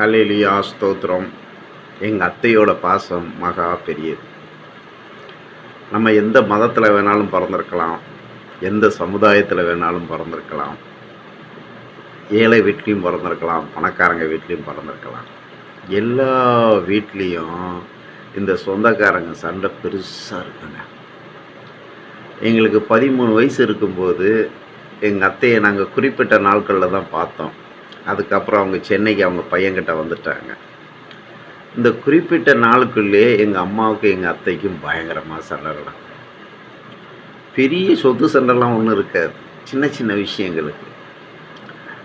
Hallelujah ஸ்தோத்திரம். எங்கள் அத்தையோட பாசம் மகா பெரியது. நம்ம எந்த மதத்தில் வேணாலும் பிறந்திருக்கலாம். எந்த சமுதாயத்தில் வேணாலும் பிறந்திருக்கலாம். ஏழை வீட்லேயும் பிறந்திருக்கலாம். பணக்காரங்க வீட்லேயும் பிறந்திருக்கலாம். எல்லா வீட்லேயும் இந்த சொந்தக்காரங்க சண்டை பெருசாக இருக்குங்க. எங்களுக்கு பதிமூணு வயசு இருக்கும்போது எங்கள் அத்தையை நாங்கள் குறிப்பிட்ட நாட்களில் தான் பார்த்தோம். அதுக்கப்புறம் அவங்க சென்னைக்கு அவங்க பையன்கிட்ட வந்துட்டாங்க. இந்த குறிப்பிட்ட நாளுக்குள்ளே எங்கள் அம்மாவுக்கு எங்கள் அத்தைக்கும் பயங்கரமாக சண்டை பெரிய சொத்து சண்டைலாம் ஒன்றும் இருக்காது. சின்ன சின்ன விஷயங்களுக்கு.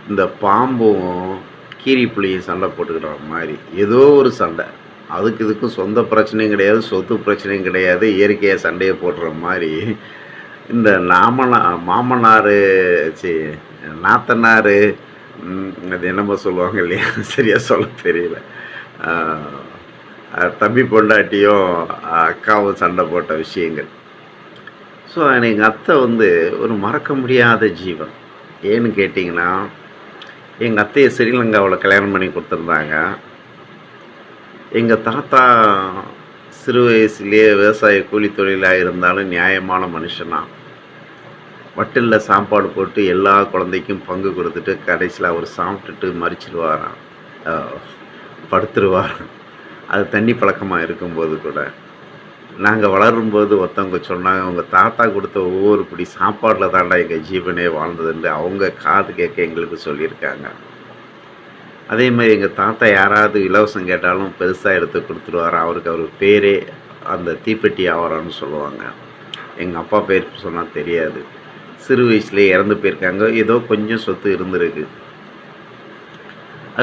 இந்த பாம்பும் கீரி புளியும் சண்டை போட்டுக்கிற மாதிரி ஏதோ ஒரு சண்டை. அதுக்கு இதுக்கும் சொந்த பிரச்சனையும் கிடையாது சொத்து பிரச்சனையும் கிடையாது இயற்கையாக சண்டையை போடுற மாதிரி. இந்த நாமனா மாமனார் சி நாத்தனார் அது என்னமோ சொல்லுவாங்க இல்லையா? சரியாக சொல்ல தெரியல. தம்பி பொண்டாட்டியும் அக்காவும் சண்டை போட்ட விஷயங்கள். ஸோ எங்கள் அத்தை வந்து ஒரு மறக்க முடியாத ஜீவன். ஏன்னு கேட்டிங்கன்னா எங்கள் அத்தையை ஸ்ரீலங்காவில் கல்யாணம் பண்ணி கொடுத்துருந்தாங்க. எங்கள் தாத்தா சிறு வயசுலேயே விவசாய கூலி தொழிலாக இருந்தாலும் நியாயமான மனுஷனா. வட்டிலில் சாப்பாடு போட்டு எல்லா குழந்தைக்கும் பங்கு கொடுத்துட்டு கடைசியில் அவர் சாப்பிட்டுட்டு மறிச்சிடுவாராம் படுத்துருவார். படுத்துருவாராம் அது தண்ணி பழக்கமாக இருக்கும்போது கூட. நாங்கள் வளரும்போது ஒருத்தவங்க சொன்னாங்க உங்கள் தாத்தா கொடுத்த ஒவ்வொரு பிடி சாப்பாட்டில் தாண்டா எங்கள் ஜீவனே வாழ்ந்ததுன்னு அவங்க காது கேட்க எங்களுக்கு சொல்லியிருக்காங்க. அதே மாதிரி எங்கள் தாத்தா யாராவது இலவசம் கேட்டாலும் பெருசாக எடுத்து கொடுத்துருவார்? அவருக்கு அவர் பேரே அந்த தீப்பெட்டி ஆவரான்னு சொல்லுவாங்க. எங்கள் அப்பா பேர் சொன்னால் தெரியாது. சிறு வயசுலேயே இறந்து போயிருக்காங்க. ஏதோ கொஞ்சம் சொத்து இருந்திருக்கு.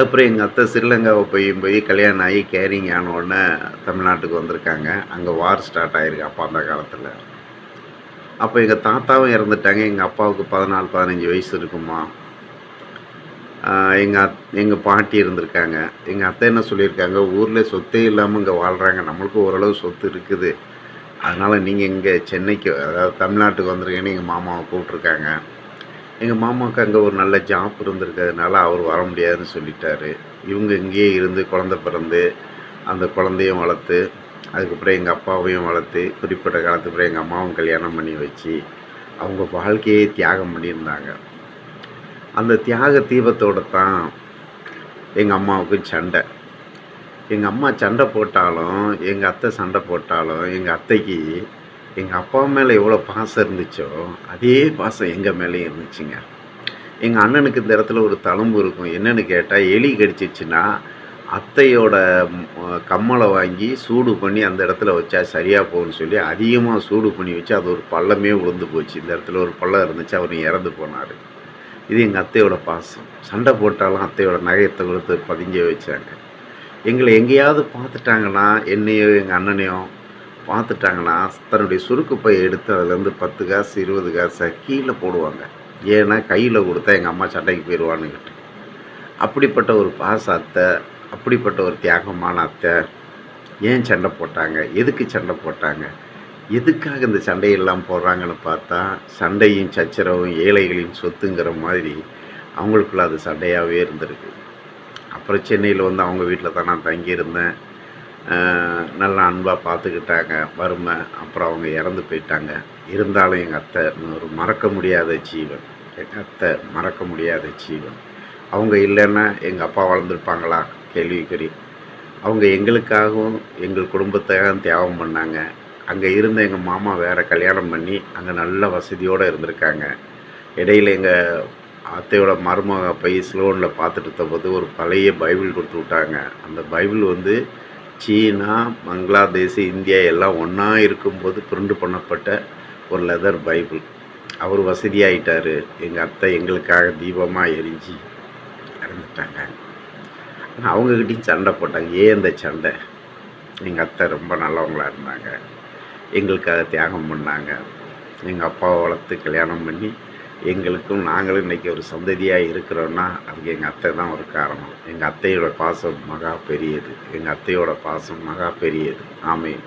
அப்புறம் எங்கள் அத்தை ஸ்ரீலங்காவை போய் போய் கல்யாணம் ஆகி கேரிங் ஆனோடனே தமிழ்நாட்டுக்கு வந்திருக்காங்க. அங்கே வார் ஸ்டார்ட் ஆகிருக்கு அப்பா அந்த காலத்தில். அப்போ எங்கள் தாத்தாவும் இறந்துட்டாங்க. எங்கள் அப்பாவுக்கு பதினாலு பதினஞ்சு வயசு இருக்குமா. எங்கள் அத் எங்கள் பாட்டி இருந்திருக்காங்க. எங்கள் அத்தை என்ன சொல்லியிருக்காங்க? ஊரில் சொத்தே இல்லாமல் இங்கே வாழ்கிறாங்க நம்மளுக்கு ஓரளவு சொத்து இருக்குது. அதனால் நீங்கள் இங்கே சென்னைக்கு அதாவது தமிழ்நாட்டுக்கு வந்திருக்கேன்னு எங்கள் மாமாவை கூப்பிட்ருக்காங்க எங்கள் மாமாவுக்கு அங்கே ஒரு நல்ல ஜாப் இருந்திருக்கிறதுனால அவர் வர முடியாதுன்னு சொல்லிட்டாரு. இவங்க இங்கேயே இருந்து குழந்த பிறந்து அந்த குழந்தையும் வளர்த்து அதுக்கப்புறம் எங்கள் அப்பாவையும் வளர்த்து குறிப்பிட்ட காலத்துக்கு அப்புறம் எங்கள் அம்மாவும் கல்யாணம் பண்ணி வச்சு அவங்க வாழ்க்கையே தியாகம் பண்ணியிருந்தாங்க. அந்த தியாக தீபத்தோட தான் எங்கள் அம்மாவுக்கு சண்டை. எங்கள் அம்மா சண்டை போட்டாலும் எங்கள் அத்தை சண்டை போட்டாலும் எங்கள் அத்தைக்கு எங்கள் அப்பா மேலே எவ்வளோ பாசம் இருந்துச்சோ அதே பாசம் எங்கள் மேலேயும் இருந்துச்சுங்க. எங்கள் அண்ணனுக்கு இந்த இடத்துல ஒரு தளம்பு இருக்கும். என்னன்னு கேட்டால் எலி கடிச்சிச்சுன்னா அத்தையோட கம்மலை வாங்கி சூடு பண்ணி அந்த இடத்துல வச்சா சரியாக போகும்னு சொல்லி அதிகமாக சூடு பண்ணி வச்சு அது ஒரு பள்ளமே உழுந்து போச்சு. இந்த இடத்துல ஒரு பள்ளம் இருந்துச்சு அவர் இறந்து போனார். இது எங்கள் அத்தையோட பாசம். சண்டை போட்டாலும் அத்தையோட நகையத்தை கொடுத்து பதிஞ்ச வச்சாங்க. எங்களை எங்கேயாவது பார்த்துட்டாங்கன்னா என்னையோ எங்கள் அண்ணனையோ பார்த்துட்டாங்கன்னா தன்னுடைய சுருக்கு பை எடுத்து அதுலேருந்து பத்து காசு இருபது காசை கீழே போடுவாங்க. ஏன்னா கையில் கொடுத்தா எங்கள் அம்மா சண்டைக்கு போயிடுவானுங்கிட்டு அப்படிப்பட்ட ஒரு பாச அத்தை அப்படிப்பட்ட ஒரு தியாகமான அத்தை ஏன் சண்டை போட்டாங்க? எதுக்கு சண்டை போட்டாங்க? எதுக்காக இந்த சண்டையெல்லாம் போடுறாங்கன்னு பார்த்தா சண்டையும் சச்சரவும் ஏழைகளின் சொத்துங்கிற மாதிரி அவங்களுக்குள்ள அது சண்டையாகவே இருந்திருக்கு. அப்புறம் சென்னையில் வந்து அவங்க வீட்டில் தான் நான் தங்கியிருந்தேன். நல்லா அன்பாக பார்த்துக்கிட்டாங்க வறுமை. அப்புறம் அவங்க இறந்து போயிட்டாங்க. இருந்தாலும் எங்கள் அத்தை ஒரு மறக்க முடியாத ஜீவன். எங்கள் அத்தை மறக்க முடியாத ஜீவன். அவங்க இல்லைன்னா எங்கள் அப்பா வளர்ந்துருப்பாங்களா? கேள்விக்குறி அவங்க எங்களுக்காகவும் எங்கள் குடும்பத்துக்காக தியாகம் பண்ணாங்க. அங்கே இருந்த எங்கள் மாமா வேறு கல்யாணம் பண்ணி அங்கே நல்ல வசதியோடு இருந்திருக்காங்க. இடையில எங்கள் அத்தையோட மருமக போய் ஸ்லோனில் பார்த்துட்டு இருந்தபோது ஒரு பழைய பைபிள் கொடுத்து விட்டாங்க. அந்த பைபிள் வந்து சீனா பங்களாதேஷ் இந்தியா எல்லாம் ஒன்றா இருக்கும்போது பிரிண்ட் பண்ணப்பட்ட ஒரு லெதர் பைபிள். அவர் வசதியாயிட்டார். எங்கள் அத்தை எங்களுக்காக தீபமாக எரிஞ்சு இறந்துட்டாங்க. அவங்கக்கிட்டையும் சண்டை போட்டாங்க. ஏன் இந்த சண்டை? எங்கள் அத்தை ரொம்ப நல்லவங்களாக இருந்தாங்க. எங்களுக்காக தியாகம் பண்ணாங்க. எங்கள் அப்பாவை வளர்த்து கல்யாணம் பண்ணி எங்களுக்கும் நாங்களும் இன்றைக்கி ஒரு சந்ததியாக இருக்கிறோன்னா அதுக்கு எங்கள் அத்தை தான் ஒரு காரணம். எங்கள் அத்தையோட பாசம் மகா பெரியது. எங்கள் அத்தையோட பாசம் மகா பெரியது. ஆமென்.